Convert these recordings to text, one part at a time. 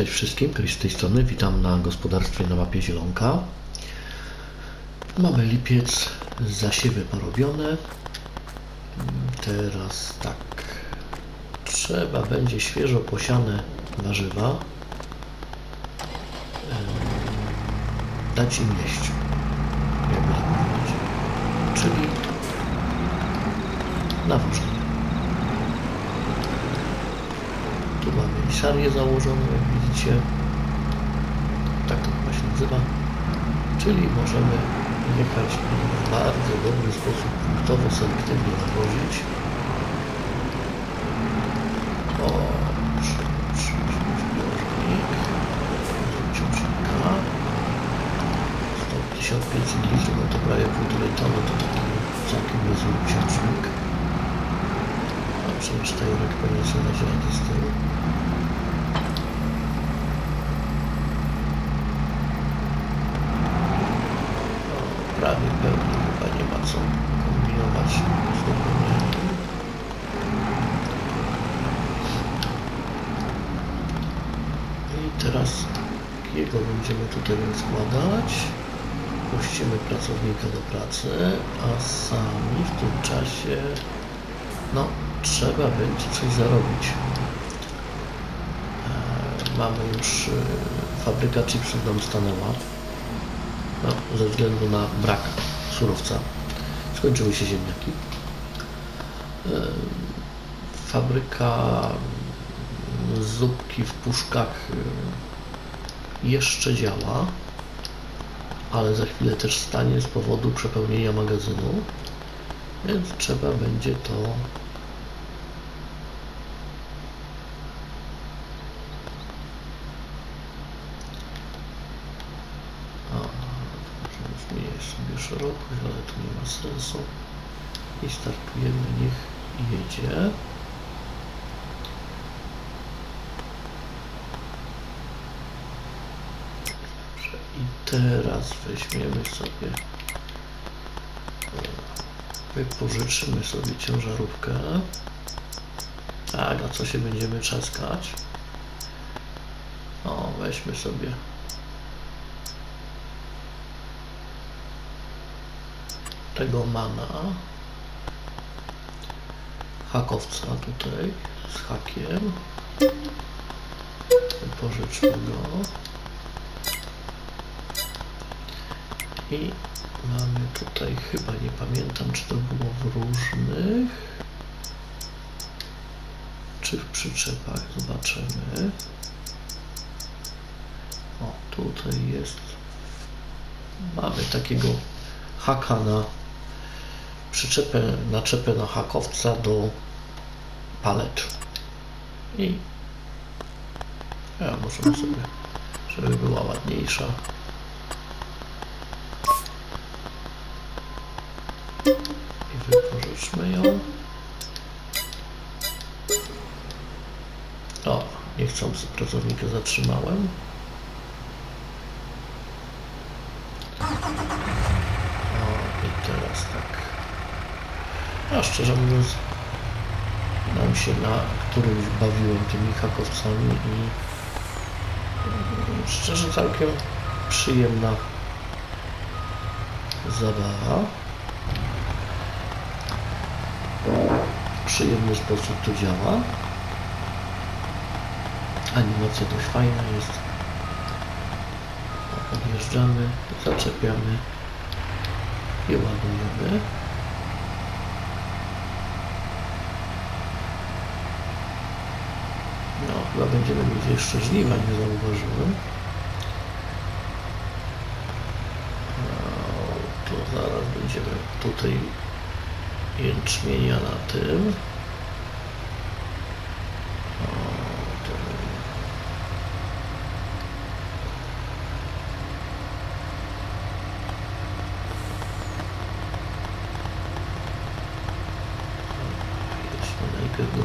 Cześć wszystkim, z tej strony. Witam na gospodarstwie na mapie Zielonka. Mamy lipiec, zasiewy porobione. Teraz tak, trzeba będzie świeżo posiane warzywa dać im jeść, jakby to powiedzieć. Czyli nawożenie. Tu mamy misarię założoną, widzicie. Tak to chyba się nazywa. Czyli możemy jechać w bardzo dobry sposób punktowo, selektywnie nawozić. O, zbiornik. Ciążnika. 1500 litrów, to prawie półtorej tony, to taki całkiem niezły książnik. A przecież Tajorek pewnie sobie radę z tym. No, prawie pełny, chyba nie ma co kombinować z dopełnieniem. I teraz jego tutaj rozkładać. Puścimy pracownika do pracy, a sami w tym czasie no, trzeba będzie coś zarobić. E, mamy już e, fabryka chipsów nam stanęła. No, ze względu na brak surowca. Skończyły się ziemniaki. E, fabryka mm, zupki w puszkach e, jeszcze działa, ale za chwilę też stanie z powodu przepełnienia magazynu. Więc trzeba będzie to sobie szerokość, ale to nie ma sensu. I startujemy, niech jedzie. Dobrze, I teraz weźmiemy sobie Wypożyczymy sobie ciężarówkę. Tak, na co się będziemy czaskać? O, weźmy sobie. Tego mana. Hakowca tutaj z hakiem. Wypożyczmy go. I mamy tutaj, chyba nie pamiętam, czy to było w różnych, czy w przyczepach, zobaczymy. O, tutaj jest, mamy takiego haka na przyczepę, naczepę na hakowca do palet. I ja możemy sobie, żeby była ładniejsza, i wypożyczmy ją. O, pracownika zatrzymałem. O, i teraz tak. A szczerze mówiąc, nam się na którymś bawiłem tymi hakowcami i mm, szczerze całkiem przyjemna zabawa. W przyjemny sposób to działa. Animacja dość fajna jest. O, Odjeżdżamy, zaczepiamy i ładujemy. No, chyba będziemy mieć jeszcze żniwa, nie zauważyłem. No, to zaraz będziemy tutaj jęczmienia na tym.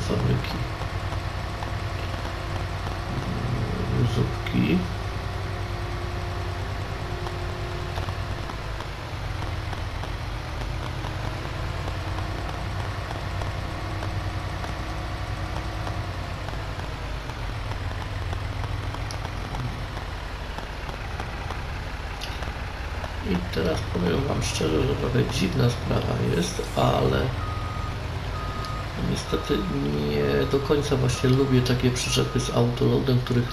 fabryki. Mm, zupki. I teraz powiem Wam szczerze, że trochę dziwna sprawa jest, ale niestety nie do końca właśnie lubię takie przyczepy z autoloadem, których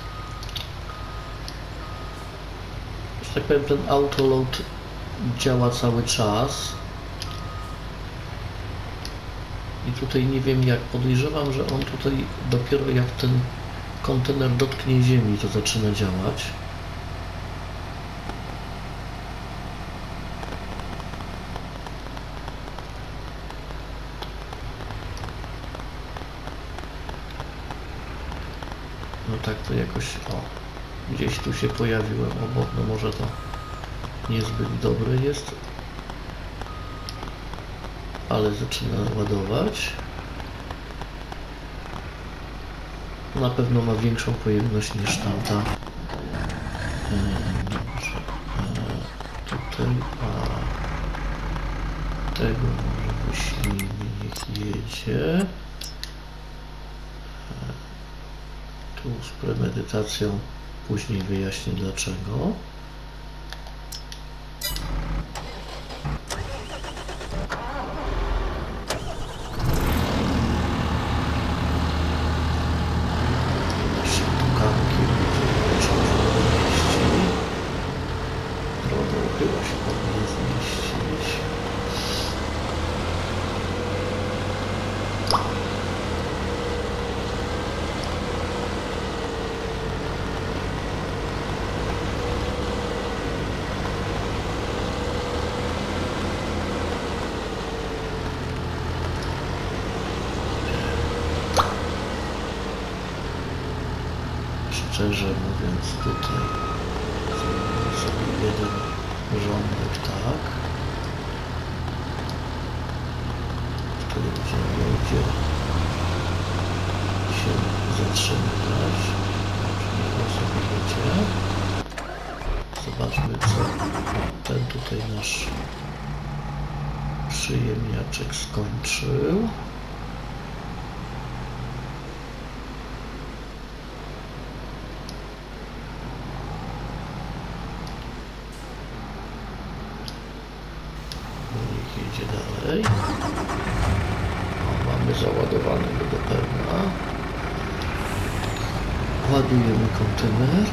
że tak powiem ten autoload działa cały czas. I tutaj nie wiem jak, podejrzewam, że on tutaj dopiero jak ten kontener dotknie ziemi, to zaczyna działać. No tak to jakoś, o, gdzieś tu się pojawiłem obok, no może to niezbyt dobre jest, ale zaczyna ładować. Na pewno ma większą pojemność niż tamta. E, Dobrze. E, Tutaj, a tego może wyślijmy, niech jedzie. E, Tu z premedytacją później wyjaśnię dlaczego. Nasze tukanki mieści. Drogą chyba się powinien zmieścić. Szczerze mówiąc tutaj zrobimy sobie jeden rządek tak. Wtedy będziemy gdzie się zatrzymywać. On sobie jedzie. Zobaczmy co ten tutaj nasz przyjemniaczek skończył. Niech jedzie dalej. O, mamy załadowanego do pełna. Ładujemy kontener.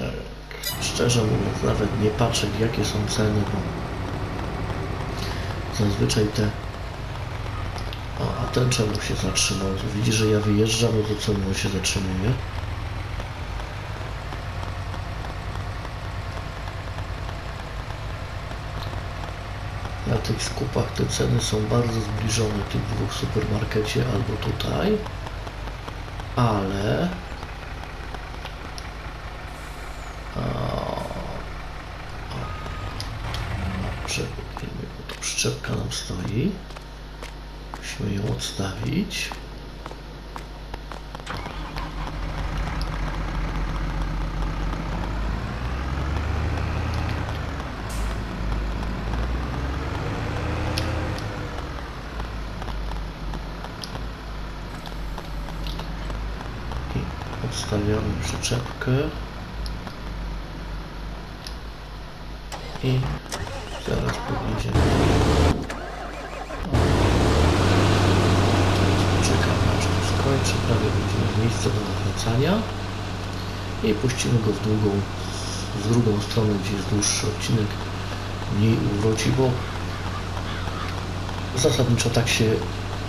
Tak, szczerze mówiąc, nawet nie patrzę jakie są ceny, bo zazwyczaj te... O, a ten czemu się zatrzymał? Widzi, że ja wyjeżdżam, no to on się zatrzymuje? Na tych skupach te ceny są bardzo zbliżone tych dwóch supermarkecie albo tutaj, ale o, o, dobrze, wiemy, bo tu przyczepka nam stoi. Musimy ją odstawić. Odstawiamy przyczepkę. I zaraz podjedziemy. Czekamy aż to skończy, prawie do nawracania. I puścimy go w drugą, w drugą stronę, gdzie jest dłuższy odcinek, mniej uwroci, bo zasadniczo tak się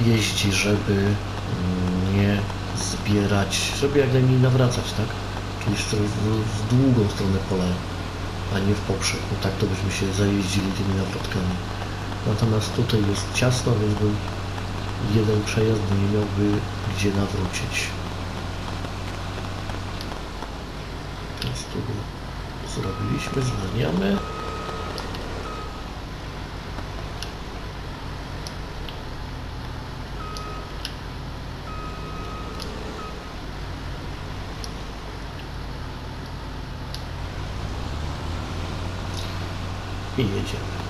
jeździ, żeby mm, nie zbierać, żeby jak najmniej nawracać, tak? Czyli w, w, długą stronę pola, a nie w poprzek, bo tak to byśmy się zajeździli tymi nawrotkami. Natomiast tutaj jest ciasno, więc bym jeden przejazd nie miałby gdzie nawrócić. Więc tu go zrobiliśmy, zwalniamy. i jedziemy.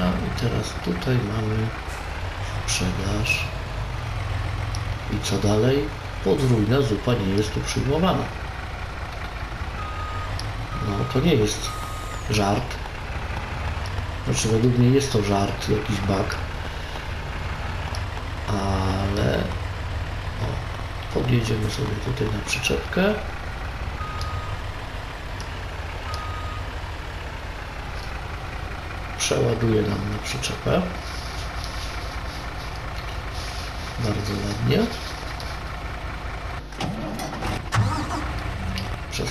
A i teraz tutaj mamy sprzedaż I co dalej? Podwójna zupa nie jest tu przyjmowana. No to nie jest żart. Znaczy według mnie jest to żart, jakiś bug. Ale o, podjedziemy sobie tutaj na przyczepkę. Przeładuje nam na przyczepę. Bardzo ładnie.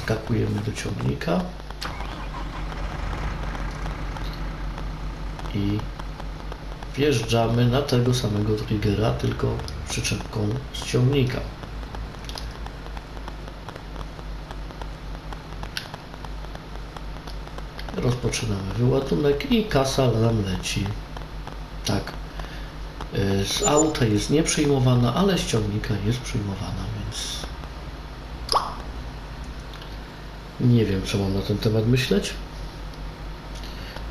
Przeskakujemy do ciągnika. I wjeżdżamy na tego samego triggera, tylko przyczepką z ciągnika. Rozpoczynamy wyładunek i kasa nam leci. Tak. Y, Z auta jest nieprzyjmowana, ale z ciągnika jest przyjmowana, więc nie wiem, co mam na ten temat myśleć.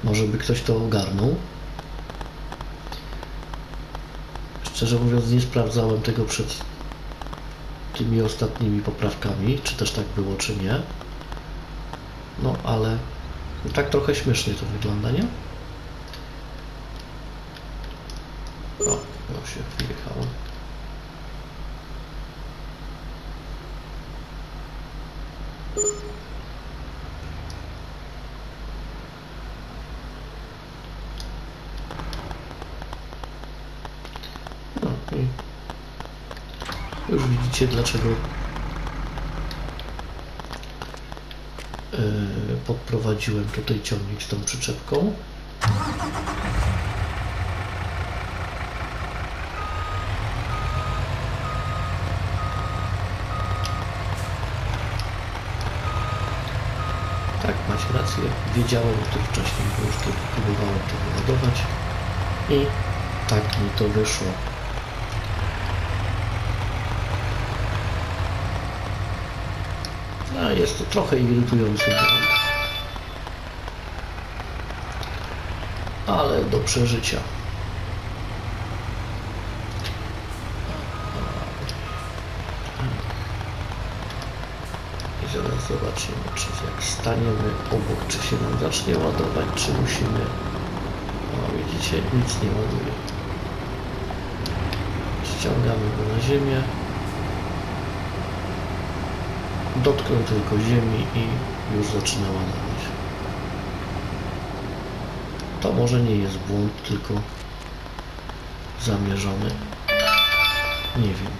Może by ktoś to ogarnął. Szczerze mówiąc, nie sprawdzałem tego przed tymi ostatnimi poprawkami, czy też tak było, czy nie. No, ale tak trochę śmiesznie to wygląda, nie? O, no się wjechało. No i już widzicie dlaczego yy, podprowadziłem tutaj ciągnik tą przyczepką. Tak, macie rację. Wiedziałem o tym wcześniej, bo już tylko próbowałem to wyładować. I tak mi to wyszło. Jest to trochę irytujący błąd. Ale do przeżycia. I zaraz zobaczymy, czy jak staniemy obok, czy się nam zacznie ładować, czy musimy... O, widzicie, nic nie ładuje. Ściągamy go na ziemię. Dotknął tylko ziemi i już zaczyna ładować. To może nie jest błąd, tylko zamierzony. Nie wiem.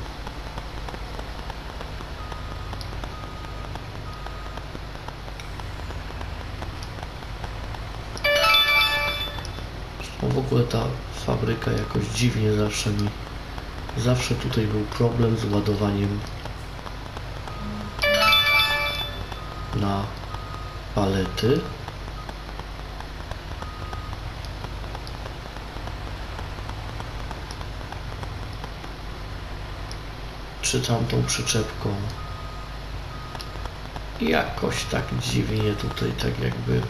W ogóle ta fabryka jakoś dziwnie zawsze mi... Zawsze tutaj był problem z ładowaniem na palety. Czy tamtą przyczepką. Jakoś tak dziwnie tutaj, tak jakby.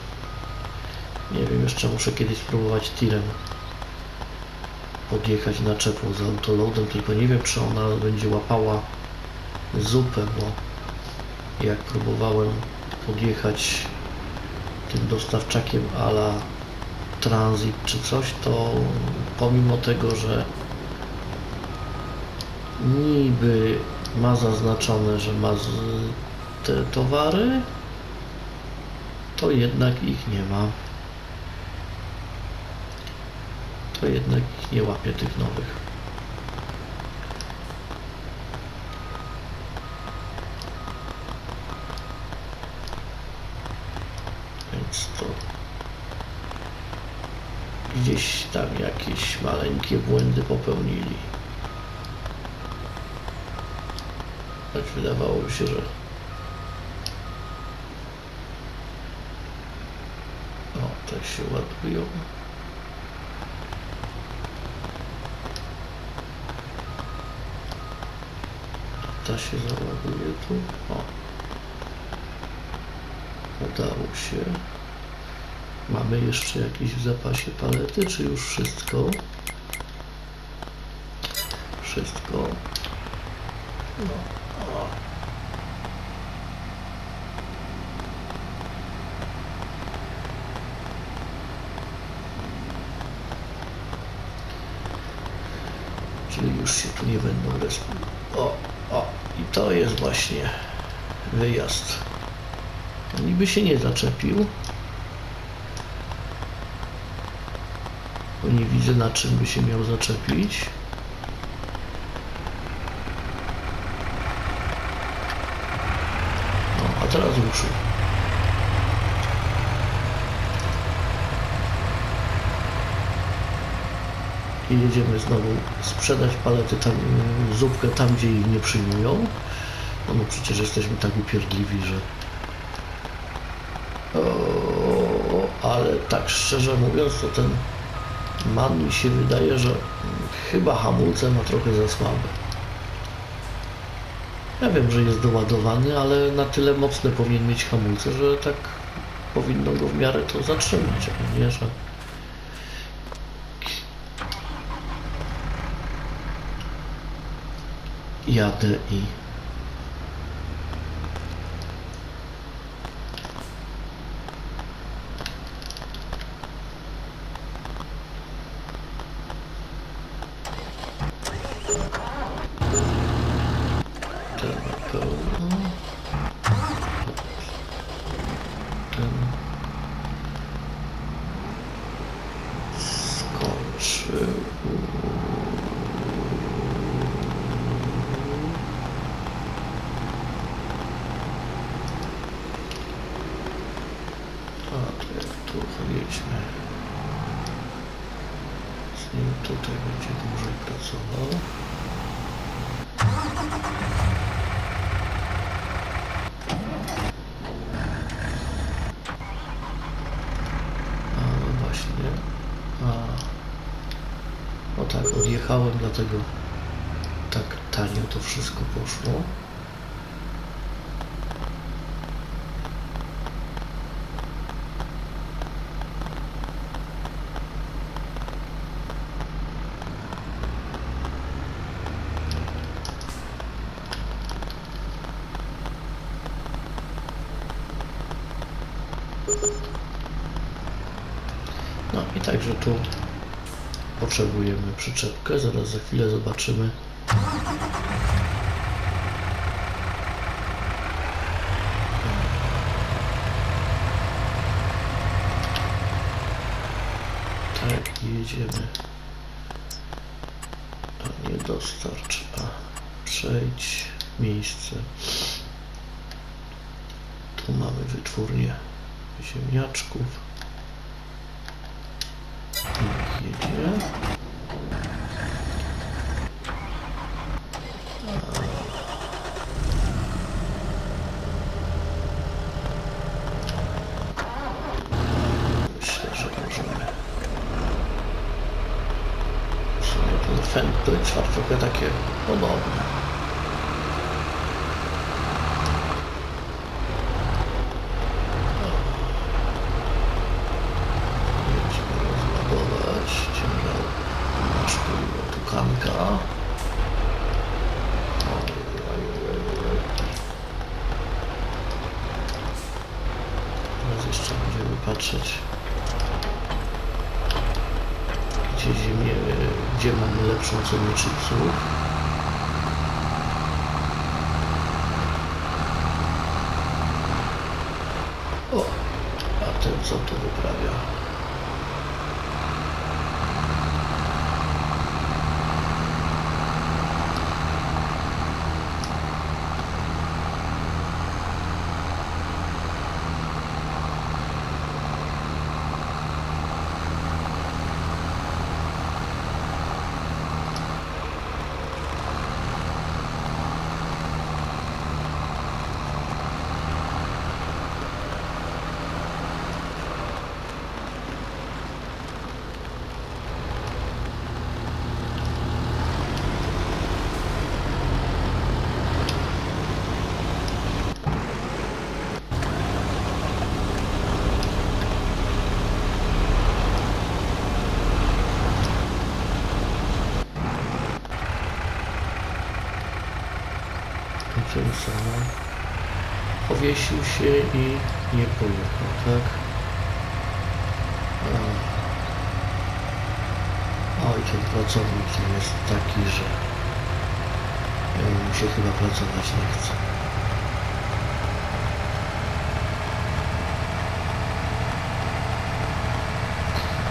Nie wiem, jeszcze muszę kiedyś spróbować tirem podjechać naczepą z autoloadem, tylko nie wiem, czy ona będzie łapała zupę, bo jak próbowałem podjechać tym dostawczakiem ala transit czy coś, to pomimo tego, że niby ma zaznaczone, że ma te towary, to jednak ich nie ma. To jednak ich nie łapie tych nowych. Więc to gdzieś tam jakieś maleńkie błędy popełnili. Choć wydawało mi się, że o, tak się ładują. Ta się załaduje tu. O. Udało się. Mamy jeszcze jakieś w zapasie palety, czy już wszystko? Wszystko. No, już się tu nie będą resp... O, o, i to jest właśnie wyjazd. Niby się nie zaczepił. Nie widzę na czym by się miał zaczepić. No, a teraz ruszył. I jedziemy znowu sprzedać palety tam, zupkę tam, gdzie ich nie przyjmują. No, no przecież jesteśmy tak upierdliwi, że... O, ale tak szczerze mówiąc, to ten man mi się wydaje, że chyba hamulce ma trochę za słabe. Ja wiem, że jest doładowany, ale na tyle mocne powinien mieć hamulce, że tak powinno go w miarę to zatrzymać, a nie, że... Jadę i... Trzeba pełno. Ten skończył. A to jak tu jedźmy. Z nim tutaj będzie dłużej pracował. A no właśnie. A. No tak, odjechałem, dlatego tak tanio to wszystko poszło. No i także tu potrzebujemy przyczepkę. Zaraz za chwilę zobaczymy. Tak, jedziemy. A nie dostarcz, a przejdź miejsce. Tu mamy wytwórnię ziemniaczków. Niech jedzie. Myślę, że możemy. W sumie ten fend to jest trochę takie podobne. Jedźmy rozładować ciężar nasz oj. Teraz jeszcze będziemy patrzeć gdzie ziemię, gdzie mamy lepszą cenę chipsów. O, a ten co tu wyprawia? Powiesił się i nie pojechał, tak? Oj, ten pracownik jest taki, że mu się chyba pracować nie chce.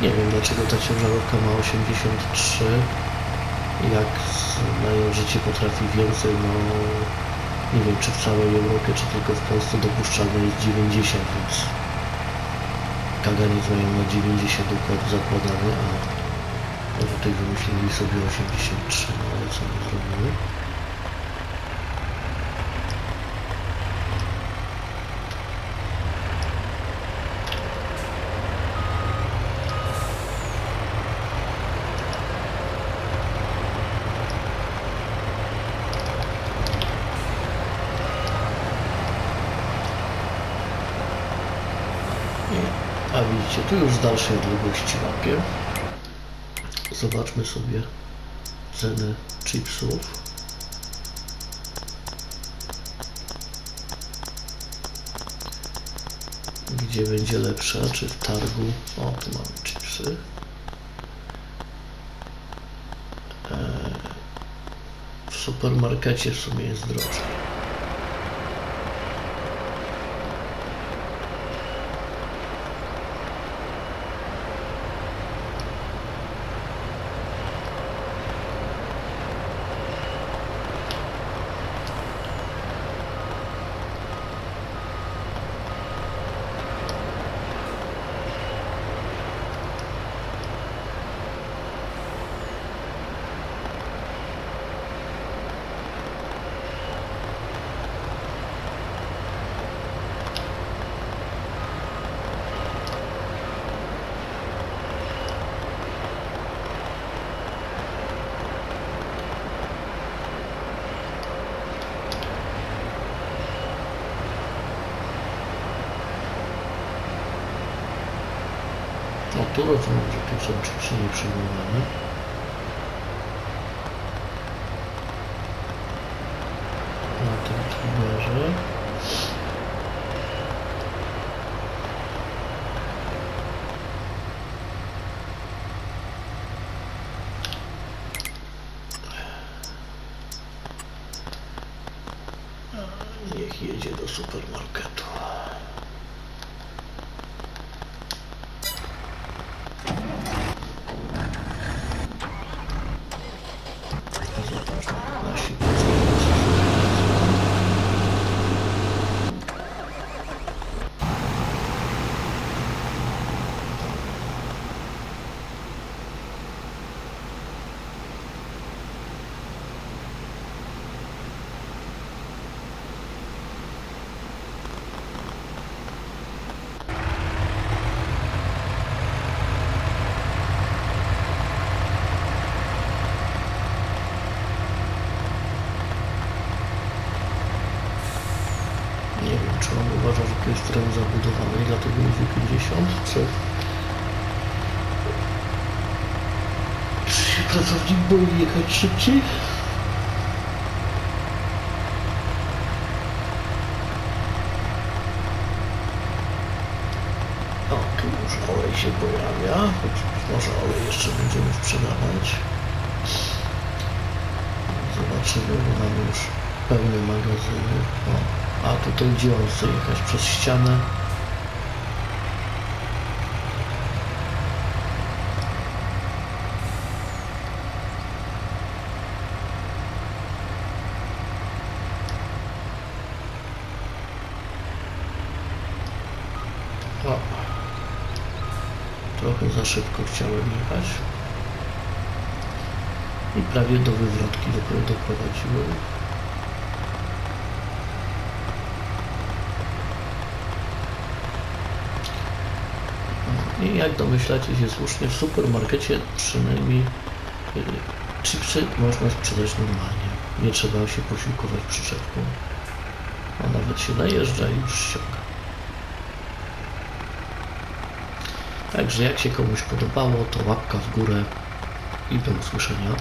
Nie wiem dlaczego ta ciężarówka ma 83 jak znają życie potrafi więcej, no nie wiem czy w całej Europie, czy tylko w Polsce dopuszczalne jest 90, więc kaganiec mają na 90 układ zakładany, a tutaj wymyślili sobie 83, no ale co my zrobimy? A widzicie, tu już z dalszej odległości łapię. Zobaczmy sobie ceny chipsów. Gdzie będzie lepsza, czy w targu? O, tu mamy chipsy. Eee, W supermarkecie w sumie jest drożej. No tu rozumiem, że tu są chipsy nieprzyjmowane. Na tym tuberze. Niech jedzie do supermarketu. Zobacz, nasi Nie wiem, czy on teren zabudowany i dlatego mówi 50, czy... Pracownik boi jechać szybciej? O, tu już olej się pojawia, choć może olej jeszcze będziemy sprzedawać. Zobaczymy, bo mamy już pełne magazyny. O, a tutaj gdzie on jechać? Przez ścianę. O. Trochę za szybko chciałem jechać. I prawie do wywrotki doprowadziłem. I jak domyślacie się słusznie, w supermarkecie przynajmniej y, chipsy można sprzedać normalnie. Nie trzeba się posiłkować przyczepką. A nawet się najeżdża i już ściąga. Także jak się komuś podobało, to łapka w górę i do usłyszenia.